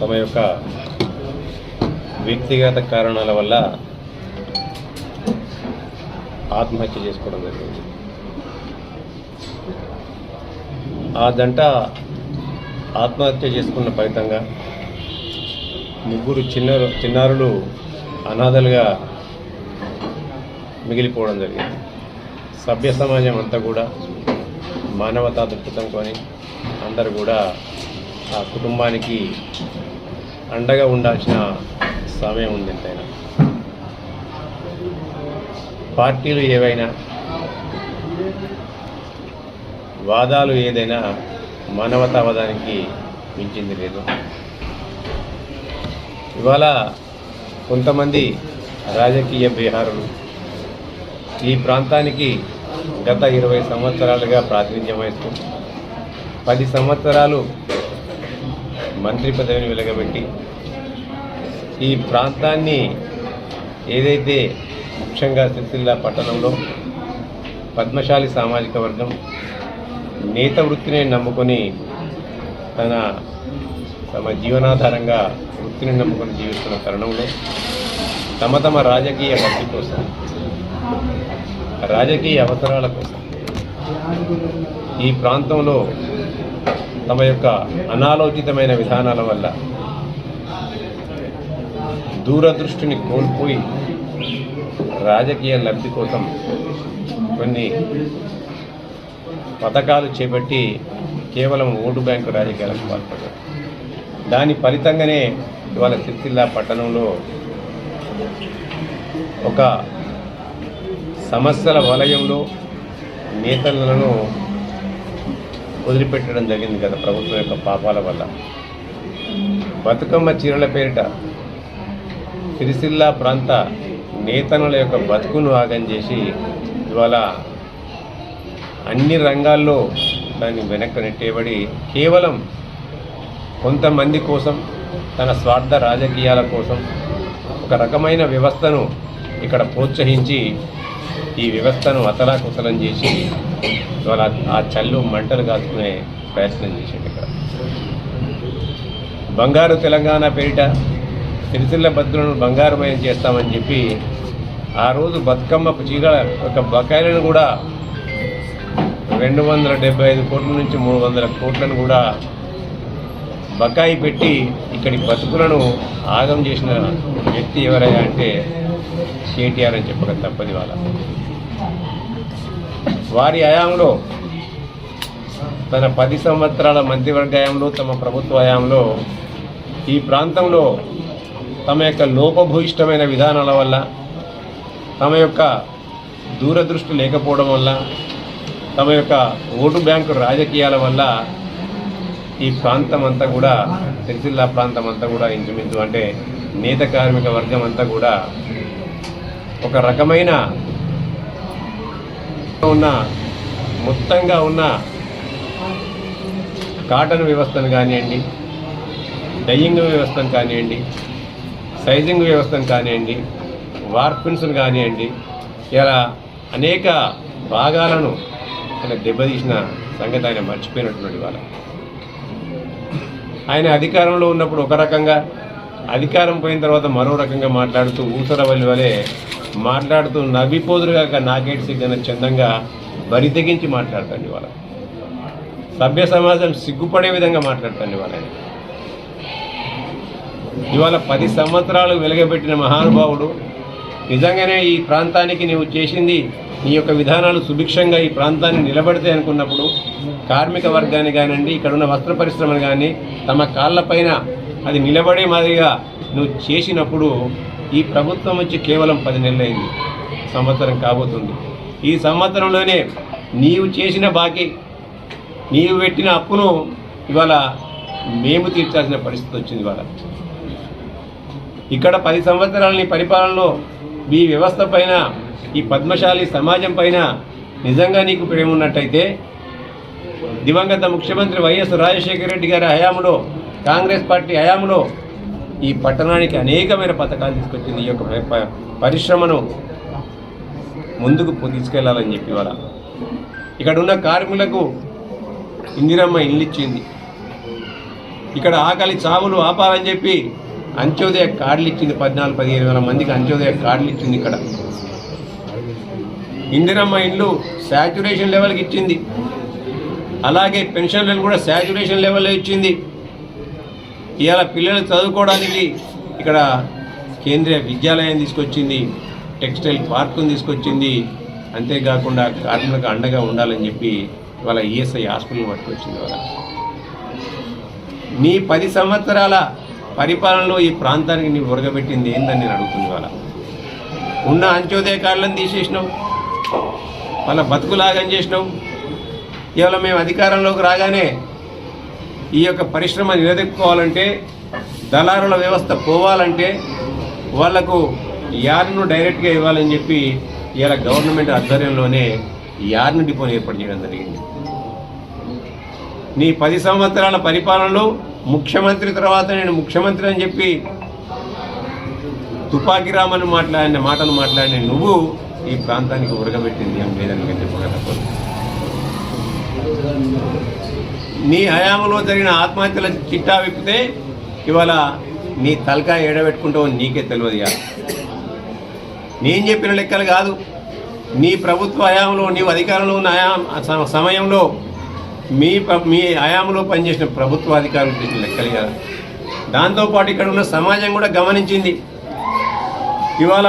తమ యొక్క వ్యక్తిగత కారణాల వల్ల ఆత్మహత్య చేసుకోవడం జరిగింది. ఆ జంట ఆత్మహత్య చేసుకున్న ఫలితంగా ముగ్గురు చిన్న చిన్నారులు అనాథలుగా మిగిలిపోవడం జరిగింది. సభ్య సమాజం అంతా కూడా మానవతా దృక్పథంతో అందరూ కూడా ఆ కుటుంబానికి అండగా ఉండాల్సిన సమయం ఉంది ఎంతైనా. పార్టీలు ఏవైనా వాదాలు ఏదైనా మానవతావాదానికి మించింది లేదు. ఇవాళ కొంతమంది రాజకీయ బీహారులు ఈ ప్రాంతానికి గత ఇరవై సంవత్సరాలుగా ప్రాతినిధ్యం వహిస్తూ పది సంవత్సరాలు మంత్రి పదవిని వెలగబెట్టి ఈ ప్రాంతాన్ని ఏదైతే ముఖ్యంగా సిరిసిల్ల పట్టణంలో పద్మశాలి సామాజిక వర్గం నేత వృత్తిని నమ్ముకొని తన తమ జీవనాధారంగా వృత్తిని నమ్ముకొని జీవిస్తున్న తరుణంలో తమ తమ రాజకీయ వృత్తి కోసం రాజకీయ అవసరాల కోసం ఈ ప్రాంతంలో తమ యొక్క అనాలోచితమైన విధానాల వల్ల దూరదృష్టిని కోల్పోయి రాజకీయ లబ్ధి కోసం కొన్ని పథకాలు చేపట్టి కేవలం ఓటు బ్యాంకు రాజకీయాలకు పాల్పడ్డారు. దాని ఫలితంగానే ఇవాళ సిరిసిల్ల పట్టణంలో ఒక సమస్యల వలయంలో నేతలను వదిలిపెట్టడం జరిగింది కదా ప్రభుత్వం యొక్క పాపాల వల్ల. బతుకమ్మ చీరల పేరిట సిరిసిల్ల ప్రాంత నేతనుల యొక్క బతుకును ఆగం చేసి ఇవాళ అన్ని రంగాల్లో దాన్ని వెనక్కి నెట్టేబడి కేవలం కొంతమంది కోసం తన స్వార్థ రాజకీయాల కోసం ఒక రకమైన వ్యవస్థను ఇక్కడ ప్రోత్సహించి ఈ వ్యవస్థను అతలాకుతలం చేసి ఇవాళ ఆ చల్లు మంటలు కాసుకునే ప్రయత్నం చేసింది ఇక్కడ. బంగారు తెలంగాణ పేరిట సిరిసిల్ల బతుకులను బంగారుమయం చేస్తామని చెప్పి ఆ రోజు బతుకమ్మ చీర ఒక బకాయిలను కూడా రెండు వందల డెబ్బై ఐదు కోట్ల నుంచి మూడు వందల కోట్లను కూడా బకాయి పెట్టి ఇక్కడి బతుకులను ఆగం చేసిన వ్యక్తి ఎవరయ్యా అంటే కేటీఆర్ అని చెప్పక తప్పది వాళ్ళ. వారి హయాంలో తన పది సంవత్సరాల మంత్రివర్గ హయాంలో తమ ప్రభుత్వ హయాంలో ఈ ప్రాంతంలో తమ యొక్క లోపభూయిష్టమైన విధానాల వల్ల తమ యొక్క దూరదృష్టి లేకపోవడం వల్ల తమ యొక్క ఓటు బ్యాంకు రాజకీయాల వల్ల ఈ ప్రాంతం అంతా కూడా సిరిసిల్ల ప్రాంతం అంతా కూడా ఇంచుమించు అంటే నేత కార్మిక వర్గం అంతా కూడా ఒక రకమైన ఉన్న మొత్తంగా ఉన్న కాటన్ వ్యవస్థను కానివ్వండి డయ్యింగ్ వ్యవస్థను కానివ్వండి సైజింగ్ వ్యవస్థను కానివ్వండి వార్పిన్స్ను కానివ్వండి ఇలా అనేక భాగాలను ఆయన దెబ్బతీసిన సంగతి ఆయన మర్చిపోయినటువంటి వాళ్ళ. ఆయన అధికారంలో ఉన్నప్పుడు ఒక రకంగా అధికారం పోయిన తర్వాత మరో రకంగా మాట్లాడుతూ ఊసరవల్లి వలె మాట్లాడుతూ నవ్విపోదురుగాక నాకేటి సిగ్గన చందంగా బరి తెగించి మాట్లాడతాండి ఇవాళ. సభ్య సమాజం సిగ్గుపడే విధంగా మాట్లాడతాండి వాళ్ళ ఇవాళ పది సంవత్సరాలు వెలగబెట్టిన మహానుభావుడు నిజంగానే ఈ ప్రాంతానికి నీవు చేసింది నీ యొక్క విధానాలు సుభిక్షంగా ఈ ప్రాంతాన్ని నిలబడితే అనుకున్నప్పుడు కార్మిక వర్గాన్ని కానివ్వండి ఇక్కడ ఉన్న వస్త్ర పరిశ్రమను కానీ తమ కాళ్ళపైన అది నిలబడే మాదిరిగా నువ్వు చేసినప్పుడు ఈ ప్రభుత్వం వచ్చి కేవలం పది నెలలైంది. సంవత్సరం కాబోతుంది. ఈ సంవత్సరంలోనే నీవు చేసిన బాకీ నీవు పెట్టిన అప్పును ఇవాళ మేము తీర్చాల్సిన పరిస్థితి వచ్చింది ఇవాళ. ఇక్కడ పది సంవత్సరాలని పరిపాలనలో మీ వ్యవస్థ పైన ఈ పద్మశాలి సమాజం పైన నిజంగా నీకు ప్రేమ ఉన్నట్టయితే దివంగత ముఖ్యమంత్రి వైఎస్ రాజశేఖర రెడ్డి గారి హయాంలో కాంగ్రెస్ పార్టీ హయాంలో ఈ పట్టణానికి అనేకమైన పథకాలు తీసుకొచ్చింది ఈ యొక్క పరిశ్రమను ముందుకు తీసుకెళ్ళాలని చెప్పి వాళ్ళ ఇక్కడ ఉన్న కార్మికులకు ఇందిరమ్మ ఇల్లు ఇచ్చింది. ఇక్కడ ఆకలి చావులు ఆపాలని చెప్పి అంత్యోదయ కార్డులు ఇచ్చింది. పద్నాలుగు పదిహేను వేల మందికి అంత్యోదయ కార్డులు ఇచ్చింది ఇక్కడ. ఇందిరమ్మ ఇల్లు శాచ్యురేషన్ లెవెల్కి ఇచ్చింది. అలాగే పెన్షన్లను కూడా శాచ్యురేషన్ లెవెల్లో ఇచ్చింది. ఇవాళ పిల్లలు చదువుకోవడానికి ఇక్కడ కేంద్రీయ విద్యాలయం తీసుకొచ్చింది టెక్స్టైల్ పార్కును తీసుకొచ్చింది. అంతేకాకుండా కార్మికులకు అండగా ఉండాలని చెప్పి ఇవాళ ఈఎస్ఐ హాస్పిటల్ పట్టుకొచ్చింది ఇవాళ. నీ పది సంవత్సరాల పరిపాలనలో ఈ ప్రాంతానికి నీ ఉరగబెట్టింది ఏందని నేను అడుగుతుంది ఇవాళ. ఉన్న అంత్యోదయ కార్డులను తీసేసినావు వాళ్ళ బతుకులాగం చేసినావు. ఇవాళ మేము అధికారంలోకి రాగానే ఈ యొక్క పరిశ్రమ నిలదొక్కుకోవాలంటే దళారుల వ్యవస్థ పోవాలంటే వాళ్ళకు యార్ను డైరెక్ట్గా ఇవ్వాలని చెప్పి ఇలా గవర్నమెంట్ ఆధ్వర్యంలోనే యార్ను డిపోని ఏర్పాటు చేయడం జరిగింది. నీ పది సంవత్సరాల పరిపాలనలో ముఖ్యమంత్రి తర్వాత నేను ముఖ్యమంత్రి అని చెప్పి తుపాకీ రామని మాట్లాడిన మాటలు మాట్లాడిన నువ్వు ఈ ప్రాంతానికి ఉరగబెట్టింది అని లేదని నేను నీ హయాంలో జరిగిన ఆత్మహత్యల చిట్టా విప్పితే ఇవాళ నీ తలకాయ ఏడబెట్టుకుంటావు నీకే తెలియదు ఇక నేను చెప్పిన లెక్కలు కాదు. నీ ప్రభుత్వ హయాంలో నీవు అధికారంలో ఉన్న హయా సమయంలో మీ మీ హయాంలో పనిచేసిన ప్రభుత్వ అధికారులు చేసిన లెక్కలు కదా. దాంతోపాటు ఇక్కడ ఉన్న సమాజం కూడా గమనించింది. ఇవాళ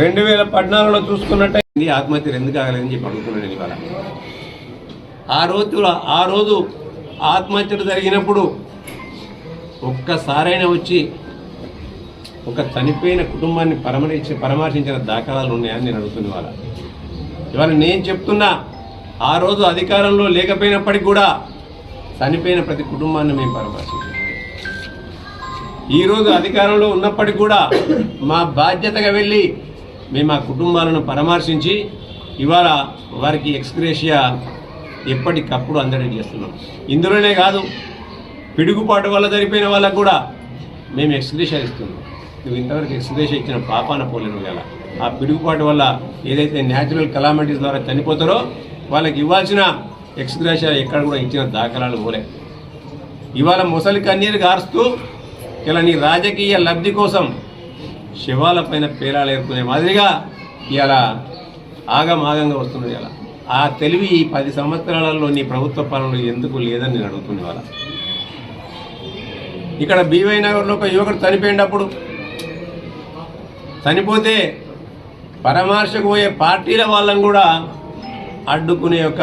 రెండు వేల పద్నాలుగులో చూసుకున్నట్టే ఆత్మహత్యలు ఎందుకు ఆగలేదని చెప్పి అడుగుతున్నాను నేను ఇవాళ. ఆ రోజు ఆ రోజు ఆత్మహత్యలు జరిగినప్పుడు ఒక్కసారైనా వచ్చి ఒక చనిపోయిన కుటుంబాన్ని పరమరించి పరామర్శించిన దాఖలాలు ఉన్నాయని నేను అడుగుతున్న వాళ్ళ ఇవాళ నేను చెప్తున్నా ఆ రోజు అధికారంలో లేకపోయినప్పటికీ కూడా చనిపోయిన ప్రతి కుటుంబాన్ని మేము పరామర్శించాం. ఈరోజు అధికారంలో ఉన్నప్పటికీ కూడా మా బాధ్యతగా వెళ్ళి మేము ఆ కుటుంబాలను పరామర్శించి ఇవాళ వారికి ఎక్స్గ్రేషియా ఎప్పటికప్పుడు అందరికీ చేస్తున్నాం. ఇందులోనే కాదు పిడుగుపాటు వల్ల జరిపోయిన వాళ్ళకు కూడా మేము ఎక్స్గ్రేషియా ఇస్తున్నాం. నువ్వు ఇంతవరకు ఎక్స్గ్రేషియా ఇచ్చిన పాపాన పోలేను వేళ ఆ పిడుగుపాటు వల్ల ఏదైతే న్యాచురల్ కలామిటీస్ ద్వారా చనిపోతారో వాళ్ళకి ఇవ్వాల్సిన ఎక్స్గ్రేషియా ఎక్కడ కూడా ఇచ్చిన దాఖలాలు పోలే. ఇవాళ ముసలి కన్నీరు గారుస్తూ ఇలా నీ రాజకీయ లబ్ధి కోసం శివాలపైన పేరాలు ఏర్పడే మాదిరిగా ఇలా ఆగమాగంగా వస్తున్నది ఇలా ఆ తెలివి ఈ పది సంవత్సరాలలో నీ ప్రభుత్వ పాలనలో ఎందుకు లేదని నేను అడుగుతుంది వాళ్ళ ఇక్కడ బీవై నగర్లో ఒక యువకుడు చనిపోయినప్పుడు చనిపోతే పరామర్శకు పోయే పార్టీల వాళ్ళని కూడా అడ్డుకునే ఒక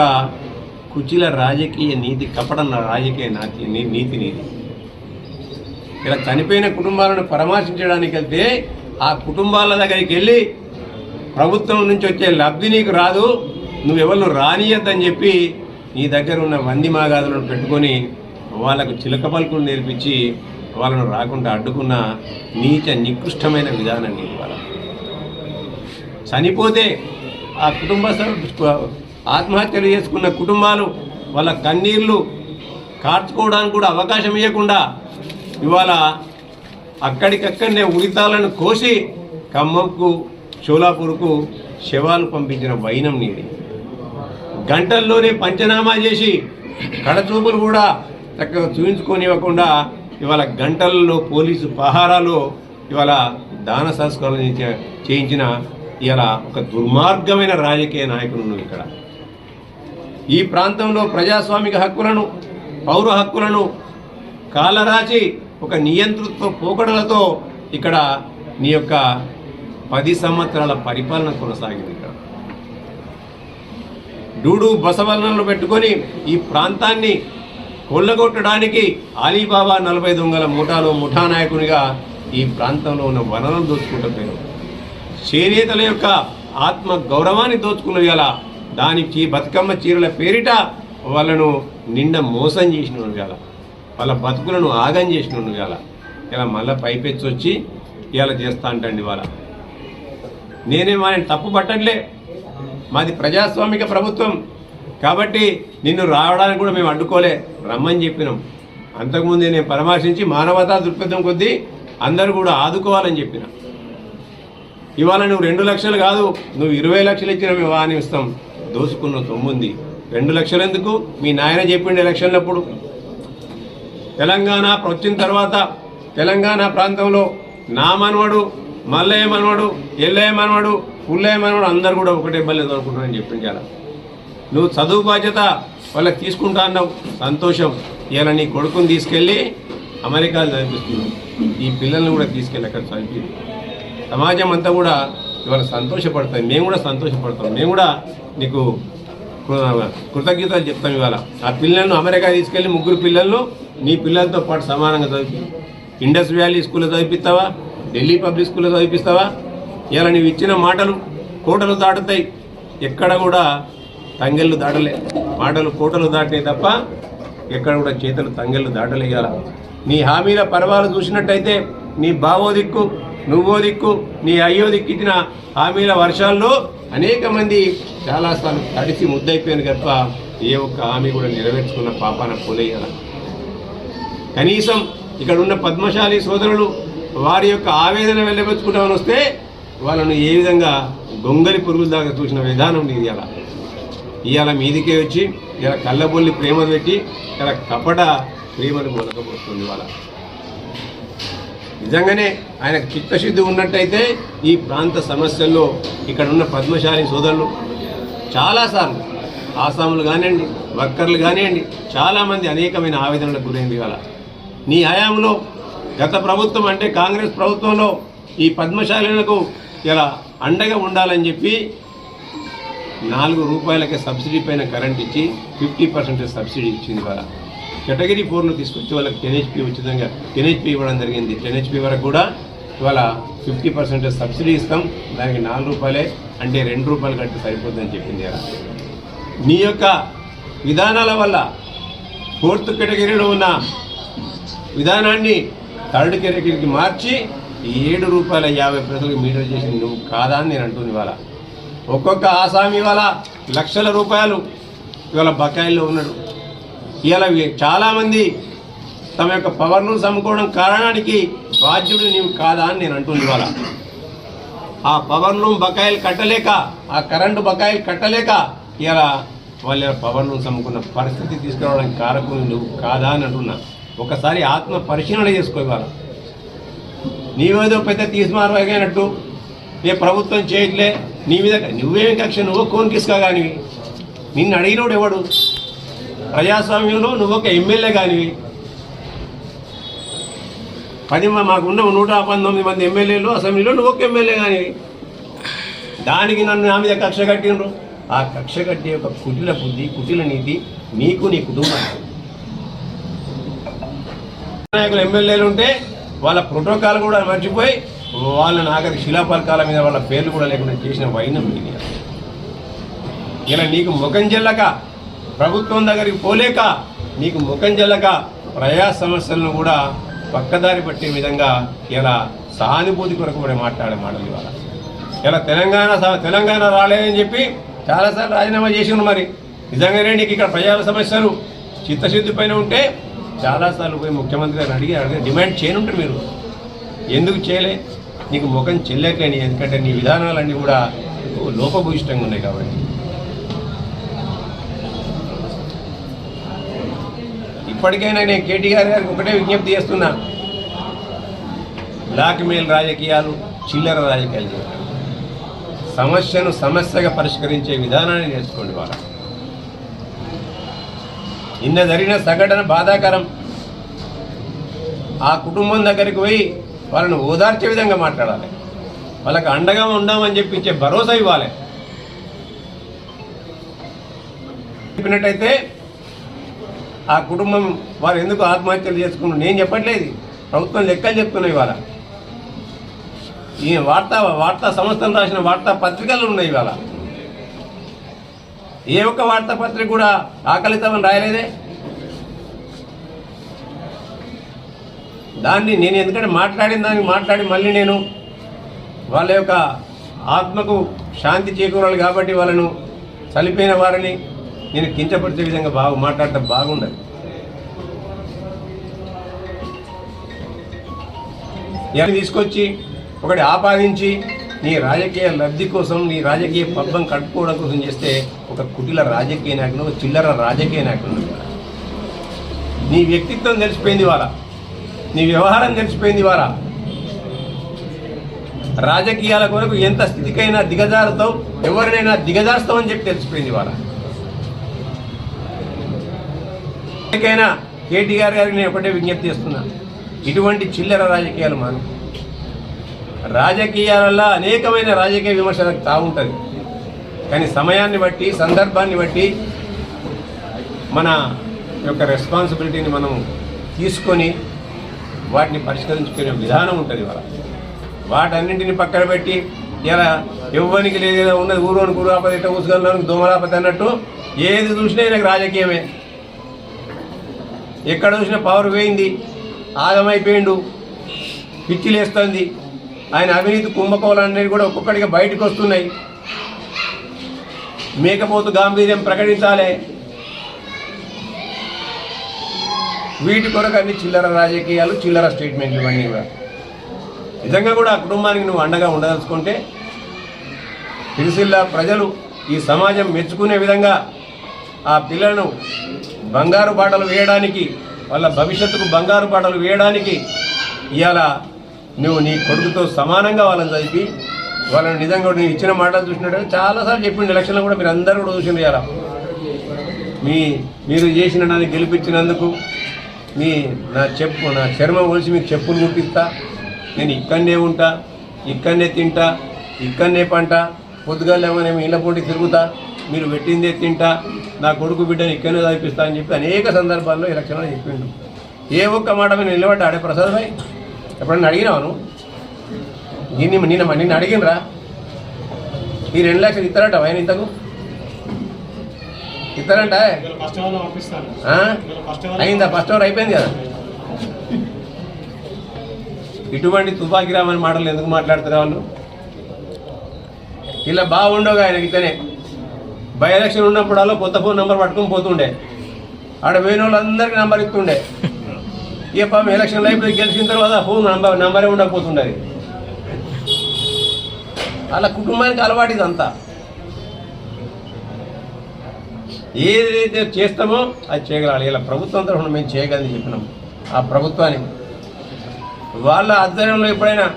కుచిల రాజకీయ నీతి కపటన్న రాజకీయ నాతి నీతి నీతి ఇలా చనిపోయిన కుటుంబాలను పరామర్శించడానికి వెళ్తే ఆ కుటుంబాల దగ్గరికి వెళ్ళి ప్రభుత్వం నుంచి వచ్చే లబ్ధి నీకు రాదు నువ్వెవరు రానియద్దని చెప్పి నీ దగ్గర ఉన్న వంది మాగాదులను పెట్టుకొని వాళ్ళకు చిలక పలుకులు నేర్పించి వాళ్ళను రాకుండా అడ్డుకున్న నీచ నికృష్టమైన విధానం నీకు వాళ్ళ చనిపోతే ఆ కుటుంబ సభ్యు- ఆత్మహత్యలు చేసుకున్న కుటుంబాలు వాళ్ళ కన్నీళ్ళు కార్చుకోవడానికి కూడా అవకాశం ఇవ్వకుండా ఇవాళ అక్కడికక్కడనే ఉరితాలను కోసి ఖమ్మంకు షోలాపూర్కు శవాలు పంపించిన వైనం నీది గంటల్లోనే పంచనామా చేసి కడచూపులు కూడా చక్కగా చూపించుకొనివ్వకుండా ఇవాళ గంటల్లో పోలీసు పహారాలో ఇవాళ దాన సంస్కరణ చే- చేయించిన ఇవాళ ఒక దుర్మార్గమైన రాజకీయ నాయకులు నువ్వు ఇక్కడ. ఈ ప్రాంతంలో ప్రజాస్వామిక హక్కులను పౌర హక్కులను కాలరాచి ఒక నియంతృత్వ పోకడలతో ఇక్కడ నీ యొక్క పది సంవత్సరాల పరిపాలన కొనసాగింది ఇక్కడ. డూడు బసవలనలు పెట్టుకొని ఈ ప్రాంతాన్ని కొల్లగొట్టడానికి అలీబాబా నలభై దొంగల ముఠాలో ముఠా నాయకునిగా ఈ ప్రాంతంలో ఉన్న వనరులను దోచుకుంటూ పోయారు చేనేతల యొక్క ఆత్మ గౌరవాన్ని దోచుకున్న ఇలా దానికి బతుకమ్మ చీరల పేరిట వాళ్ళను నిండా మోసం చేసిన ఇవాళ వాళ్ళ బతుకులను ఆగం చేసిన ఇవాళ. ఇలా మళ్ళీ పైపెచ్చి వచ్చి ఇలా చేస్తా అంటండి ఇవాళ. నేనే వాళ్ళని తప్పు పట్టట్లే. మాది ప్రజాస్వామిక ప్రభుత్వం. కాబట్టి నిన్ను రావడానికి కూడా మేము అడ్డుకోలే. రమ్మని చెప్పినాం. అంతకుముందే నేను పరామర్శించి మానవతా దృక్పథం కొద్దీ అందరూ కూడా ఆదుకోవాలని చెప్పిన. ఇవాళ నువ్వు రెండు లక్షలు కాదు నువ్వు ఇరవై లక్షలు ఇచ్చిన మేము వాని ఇస్తాం. దోసుకున్న తొమ్ముంది. రెండు లక్షలు ఎందుకు? మీ నాయన చెప్పిండు ఎలక్షన్లప్పుడు. తెలంగాణ వచ్చిన తర్వాత తెలంగాణ ప్రాంతంలో నా మనవడు మల్లయ్య మనవడు ఎల్లయ్య మనవడు పుల్లయ్య మనవడు అందరు కూడా ఒకటే బల్లె అనుకుంటున్నాను చెప్పింది చాలా నువ్వు చదువు బాధ్యత వాళ్ళకి తీసుకుంటా అన్నావు. సంతోషం. ఇలా నీ కొడుకుని తీసుకెళ్ళి అమెరికాలో చదివిస్తున్నావు ఈ పిల్లల్ని కూడా తీసుకెళ్ళి అక్కడ చదివి. సమాజం అంతా కూడా ఇవాళ సంతోషపడతాయి. మేము కూడా సంతోషపడతాం. మేము కూడా నీకు కృతజ్ఞతలు చెప్తాం ఇవాళ. ఆ పిల్లలను అమెరికా తీసుకెళ్ళి ముగ్గురు పిల్లలను నీ పిల్లలతో పాటు సమానంగా చదివి ఇండస్ వ్యాలీ స్కూల్లో చదివిస్తావా ఢిల్లీ పబ్లిక్ స్కూల్లో చదివిస్తావా ఇలా నీవు ఇచ్చిన మాటలు కోటలు దాటుతాయి. ఎక్కడ కూడా తంగెళ్ళు దాటలే. మాటలు కోటలు దాటినాయి తప్ప ఎక్కడ కూడా చేతులు తంగెళ్ళు దాటలేయాల నీ హామీల పర్వాలు చూసినట్టయితే నీ బావో దిక్కు నువ్వో దిక్కు నీ అయ్యో దిక్కు ఇచ్చిన హామీల వర్షాల్లో అనేక మంది చాలాసార్లు తడిసి ముద్దయిపోయాను తప్ప ఏ ఒక్క హామీ కూడా నెరవేర్చుకున్న పాపాన పోలేయాల కనీసం ఇక్కడ ఉన్న పద్మశాలి సోదరులు వారి యొక్క ఆవేదన వెళ్ళబెచ్చుకుంటామని వస్తే వాళ్ళను ఏ విధంగా గొంగలి పురుగుల దాకా చూసిన విధానం నీది అలా ఇవాళ మీదికే వచ్చి ఇలా కళ్ళబొల్లి ప్రేమ పెట్టి ఇలా కపట ప్రేమను మొలకపోతుంది వాళ్ళ నిజంగానే ఆయనకు చిత్తశుద్ధి ఉన్నట్టయితే ఈ ప్రాంత సమస్యల్లో ఇక్కడ ఉన్న పద్మశాలి సోదరులు చాలాసార్లు ఆసాములు కానివ్వండి వర్కర్లు కానివ్వండి చాలామంది అనేకమైన ఆవేదనలకు గురైంది ఇవాళ. నీ హయాంలో గత ప్రభుత్వం అంటే కాంగ్రెస్ ప్రభుత్వంలో ఈ పద్మశాలీలకు ఇలా అండగా ఉండాలని చెప్పి నాలుగు రూపాయలకే సబ్సిడీ పైన కరెంట్ ఇచ్చి ఫిఫ్టీ పర్సెంట్ సబ్సిడీ ఇచ్చింది ద్వారా కేటగిరీ ఫోర్ను తీసుకొచ్చి వాళ్ళకి టెన్ హెచ్పి ఉచితంగా టెన్ హెచ్పి ఇవ్వడం జరిగింది. టెన్ హెచ్పి వరకు కూడా ఇవాళ ఫిఫ్టీ పర్సెంట్ సబ్సిడీ ఇస్తాం. దానికి నాలుగు రూపాయలే అంటే రెండు రూపాయలు కట్టి సరిపోతుందని చెప్పింది నీ యొక్క విధానాల వల్ల ఫోర్త్ కేటగిరీలో ఉన్న విధానాన్ని థర్డ్ కేటగిరీకి మార్చి ఏడు రూపాయల యాభై పైసలకు మీటర్ చేసింది నువ్వు కాదా అని నేను అంటుంది ఇవాళ. ఒక్కొక్క ఆసామి ఇవాళ లక్షల రూపాయలు ఇవాళ బకాయిల్లో ఉన్నాడు. ఇలా చాలామంది తమ యొక్క పవర్ను సమ్ముకోవడం కారణానికి బాధ్యుడు నీవు కాదా అని నేను అంటుంది ఇవాళ. ఆ పవర్ను బకాయిలు కట్టలేక ఆ కరెంటు బకాయిలు కట్టలేక ఇలా వాళ్ళ పవర్ను సమ్ముకున్న పరిస్థితి తీసుకురావడానికి కారకుని నువ్వు కాదా అని అంటున్నా. ఒకసారి ఆత్మ పరిశీలన చేసుకో ఇవాళ నీవేదో పెద్ద తీసుమారమైనట్టు ఏ ప్రభుత్వం చేయట్లే నీ మీద నువ్వేం కక్ష నువ్వు కోన్కిస్కా కానివి నిన్ను అడిగినోడు ఎవడు? ప్రజాస్వామ్యంలో నువ్వు ఒక ఎమ్మెల్యే కానివి పది మాకున్న నూట పంతొమ్మిది మంది ఎమ్మెల్యేలు అసెంబ్లీలో నువ్వు ఒక ఎమ్మెల్యే కానివి దానికి నన్ను నా మీద కక్ష కట్టినరు ఆ కక్ష కట్టే ఒక కుటిల బుద్ధి కుటిల నీతి నీకు నీ కుటుంబానికి. నాయకులు ఎమ్మెల్యేలు ఉంటే వాళ్ళ ప్రోటోకాల్ కూడా మర్చిపోయి వాళ్ళ నాగరి శిలాపలకాల మీద వాళ్ళ పేర్లు కూడా లేకుండా చేసిన వైనం మీడియా. ఇలా నీకు ముఖం చెల్లక ప్రభుత్వం దగ్గరికి పోలేక నీకు ముఖం చెల్లక ప్రజా సమస్యలను కూడా పక్కదారి పట్టే విధంగా ఇలా సానుభూతి కొరకు కూడా మాట్లాడే మాటలు ఇవాళ. ఇలా తెలంగాణ తెలంగాణ రాలేదని చెప్పి చాలాసార్లు రాజీనామా చేసిండ్రు మరి. నిజంగానే నీకు ఇక్కడ ప్రజల సమస్యలు చిత్తశుద్ధి పైన ఉంటే చాలాసార్లు పోయి ముఖ్యమంత్రి గారిని అడిగి అడిగి డిమాండ్ చేయనుంటారు మీరు. ఎందుకు చేయలే? నీకు ముఖం చెల్లెకని ఎందుకంటే నీ విధానాలన్నీ కూడా లోపభూయిష్టంగా ఉన్నాయి కాబట్టి. ఇప్పటికైనా నేను కేటీఆర్ గారికి ఒకటే విజ్ఞప్తి చేస్తున్నా. బ్లాక్మెయిల్ రాజకీయాలు చిల్లర రాజకీయాలు చేయకండి సమస్యను సమస్యగా పరిష్కరించే విధానాన్ని నేర్చుకోండి వాళ్ళ నిన్న జరిగిన సంఘటన బాధాకరం. ఆ కుటుంబం దగ్గరికి పోయి వాళ్ళని ఓదార్చే విధంగా మాట్లాడాలి. వాళ్ళకి అండగా ఉండామని చెప్పించే భరోసా ఇవ్వాలి. చెప్పినట్టయితే ఆ కుటుంబం వారు ఎందుకు ఆత్మహత్యలు చేసుకున్నారు? నేను చెప్పట్లేదు. ప్రభుత్వం లెక్కలు చెప్తున్నాయి ఇవాళ. ఈ వార్తా వార్తా సంస్థలు రాసిన వార్తా పత్రికలు ఉన్నాయి ఇవాళ. ఏ ఒక్క వార్తాపత్రిక కూడా ఆకలితమని రాయలేదే? దాన్ని నేను ఎందుకంటే మాట్లాడిన దానికి మాట్లాడి మళ్ళీ నేను వాళ్ళ యొక్క ఆత్మకు శాంతి చేకూరాలి కాబట్టి వాళ్ళను చనిపోయిన వారిని నేను కించపరిచే విధంగా బాగు మాట్లాడటం బాగుండదు. తీసుకొచ్చి ఒకటి ఆపాదించి నీ రాజకీయ లబ్ధి కోసం నీ రాజకీయ పబ్బం కట్టుకోవడం కోసం చేస్తే ఒక కుటిల రాజకీయ నాయకుడు ఒక చిల్లర రాజకీయ నాయకుడు నీ వ్యక్తిత్వం తెలిసిపోయింది వాళ్ళ నీ వ్యవహారం తెలిసిపోయింది వారా రాజకీయాల కొరకు ఎంత స్థితికైనా దిగజారుతావు ఎవరినైనా దిగజారుస్తావని చెప్పి తెలిసిపోయింది వాళ్ళ ఎప్పటికైనా కేటీఆర్ గారికి నేను ఒకటే విజ్ఞప్తి చేస్తున్నా. ఇటువంటి చిల్లర రాజకీయాలు మాను. రాజకీయాలలో అనేకమైన రాజకీయ విమర్శలకు తాగుంటుంది కానీ సమయాన్ని బట్టి సందర్భాన్ని బట్టి మన యొక్క రెస్పాన్సిబిలిటీని మనం తీసుకొని వాటిని పరిష్కరించుకునే విధానం ఉంటుంది వాళ్ళ వాటన్నింటిని పక్కన పెట్టి ఇలా ఎవ్వనికి లేదు ఉన్నది ఊరోని గురాపతి ఇట్ట ఊసుగలను దోమలాపతి అన్నట్టు ఏది చూసినా నాకు రాజకీయమే. ఎక్కడ చూసినా పవర్ పోయింది ఆగమైపోయిండు పిచ్చి లేస్తుంది ఆయన అవినీతి కుంభకోణాలనేవి కూడా ఒక్కొక్కడిగా బయటకు వస్తున్నాయి. మేకపోతు గాంభీర్యం ప్రకటించాలి. వీటి కొరకు అన్ని చిల్లర రాజకీయాలు చిల్లర స్టేట్మెంట్లు ఇవన్నీ కూడా. నిజంగా కూడా ఆ కుటుంబానికి నువ్వు అండగా ఉండదలుచుకుంటే సిరిసిల్ల ప్రజలు ఈ సమాజం మెచ్చుకునే విధంగా ఆ పిల్లలను బంగారు బాటలు వేయడానికి వాళ్ళ భవిష్యత్తుకు బంగారు బాటలు వేయడానికి ఇవాళ నువ్వు నీ కొడుకుతో సమానంగా వాళ్ళని చదివి వాళ్ళని నిజంగా కూడా నేను ఇచ్చిన మాటలు చూసినట్టు చాలాసార్లు చెప్పిండు. ఎలక్షన్లో కూడా మీరు అందరూ కూడా చూసిండ్రు ఇవాళ. మీ మీరు చేసిన నన్ను గెలిపించినందుకు మీ నా చెప్పు నా చర్మం ఒలిసి మీకు చెప్పులు కుట్టిస్తా నేను ఇక్కడనే ఉంటా ఇక్కడనే తింటా ఇక్కడనే పంట. పొద్దుగాలేమో ఇళ్ళ పూటి తిరుగుతా మీరు పెట్టిందే తింటా. నా కొడుకు బిడ్డని ఇక్కడనే చదివిస్తా అని చెప్పి అనేక సందర్భాల్లో ఎలక్షన్లో చెప్పిండు. ఏ ఒక్క మాట మీద నిలబడ్డా? ఆడే ప్రసాద్ భాయ్ ఎప్పుడన్నా అడిగినావు నువ్వు? నిన్న నిన్న నిన్ను అడిగినరా ఈ రెండు లక్షలు ఇస్తారట ఆయన ఇంతకు ఇస్తారంట అయిందా? ఫస్ట్ అవర్ అయిపోయింది కదా? ఇటువంటి తుపాకీ రామని మాటలు ఎందుకు మాట్లాడుతున్నా వాళ్ళు ఇలా బాగుండవు ఆయన ఇతనే బై ఎలక్షన్ ఉన్నప్పుడల్లా కొత్త ఫోన్ నెంబర్ పట్టుకొని పోతుండే. ఆడ పోయిన వాళ్ళందరికీ నెంబర్ ఇస్తుండే. ఏ పాపం ఎలక్షన్ అయిపోయి గెలిచిన తర్వాత ఫోన్ నంబర్ నంబరే ఉండకపోతుండేది. అలా కుటుంబానికి అలవాటు ఇదంతా. ఏదైతే చేస్తామో అది చేయగలాలి ఇలా ప్రభుత్వం తరఫున మేము చేయగలని చెప్పినాం. ఆ ప్రభుత్వానికి. వాళ్ళ ఆధ్వర్యంలో ఎప్పుడైనా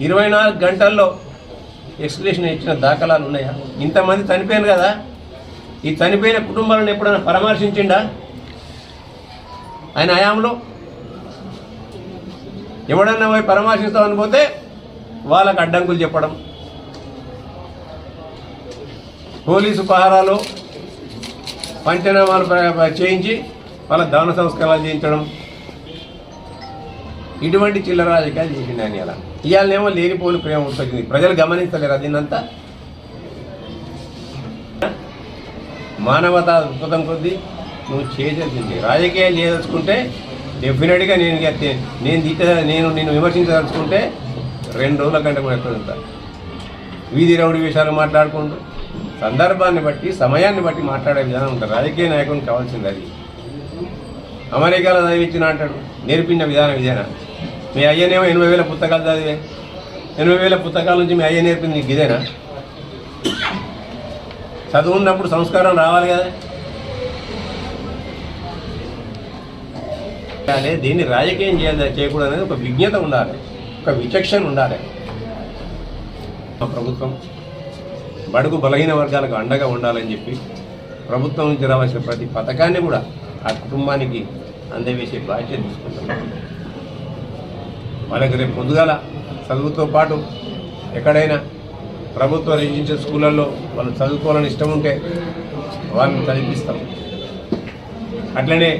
ఇరవై నాలుగు గంటల్లో ఎక్స్ప్లెనేషన్ ఇచ్చిన దాఖలాలు ఉన్నాయా? ఇంతమంది చనిపోయారు కదా. ఈ చనిపోయిన కుటుంబాలను ఎప్పుడైనా పరామర్శించిండా? ఆయన హయాంలో? ఎవడన్నా పోయి పరామర్శిస్తామని పోతే వాళ్ళకు అడ్డంకులు చెప్పడం. పోలీసు పహారాలు పంచనామాలు చేయించి వాళ్ళ దాన సంస్కారాలు చేయించడం. ఇటువంటి చిల్లర రాజకీయాలు చేసిండు ఆయన ఇలా. ఇవాళనేమో లేనిపోని ప్రేమ ఉంటుంది ప్రజలు గమనిస్తలేరు దీన్నంతా మానవతా దృక్పథం కొద్దీ నువ్వు చేసేది రాజకీయాలు చేయదలుచుకుంటే డెఫినెట్గా నేను నేను తిట్ట నేను నేను విమర్శించదలుచుకుంటే రెండు రోజుల కంటే కూడా ఎక్కువ ఉంటా వీధి రౌడి విషయాలు మాట్లాడుకుంటూ సందర్భాన్ని బట్టి సమయాన్ని బట్టి మాట్లాడే విధానం ఉంటుంది. రాజకీయ నాయకునికి కావాల్సింది అది. అమెరికాలో చదివించిన అంటాడు నేర్పించిన విధానం ఇదేనా మీ అయ్యనేమో ఎనభై వేల పుస్తకాలు చదివే. ఎనభై వేల పుస్తకాల నుంచి మీ అయ్య నేర్పింది నీకు ఇదేనా? చదువు ఉన్నప్పుడు సంస్కారం రావాలి కదా. అదే దీన్ని రాజకీయం చేయాలి చేయకూడదు అనేది ఒక విజ్ఞత ఉండాలి ఒక విచక్షణ ఉండాలి. మా ప్రభుత్వం బడుగు బలహీన వర్గాలకు అండగా ఉండాలని చెప్పి ప్రభుత్వం నుంచి రావాల్సిన ప్రతి పథకాన్ని కూడా ఆ కుటుంబానికి అందవేసే బాధ్యత తీసుకుంటున్నాం. వాళ్ళకి రేపు పొద్దుగాల చదువుతో పాటు ఎక్కడైనా ప్రభుత్వం రెసిడెన్షియల్ స్కూళ్ళల్లో వాళ్ళు చదువుకోవాలని ఇష్టం ఉంటే వాళ్ళని చదివిస్తాం అట్లనే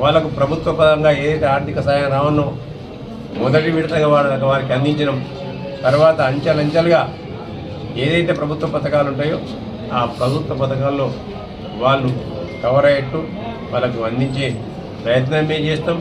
వాళ్ళకు ప్రభుత్వ పరంగా ఏదైతే ఆర్థిక సహాయం రావనో మొదటి విడతగా వాళ్ళకి వారికి అందించడం తర్వాత అంచెలంచెలుగా ఏదైతే ప్రభుత్వ పథకాలు ఉంటాయో ఆ ప్రభుత్వ పథకాల్లో వాళ్ళు కవర్ అయ్యేట్టు వాళ్ళకు అందించే ప్రయత్నం మేము చేస్తాం.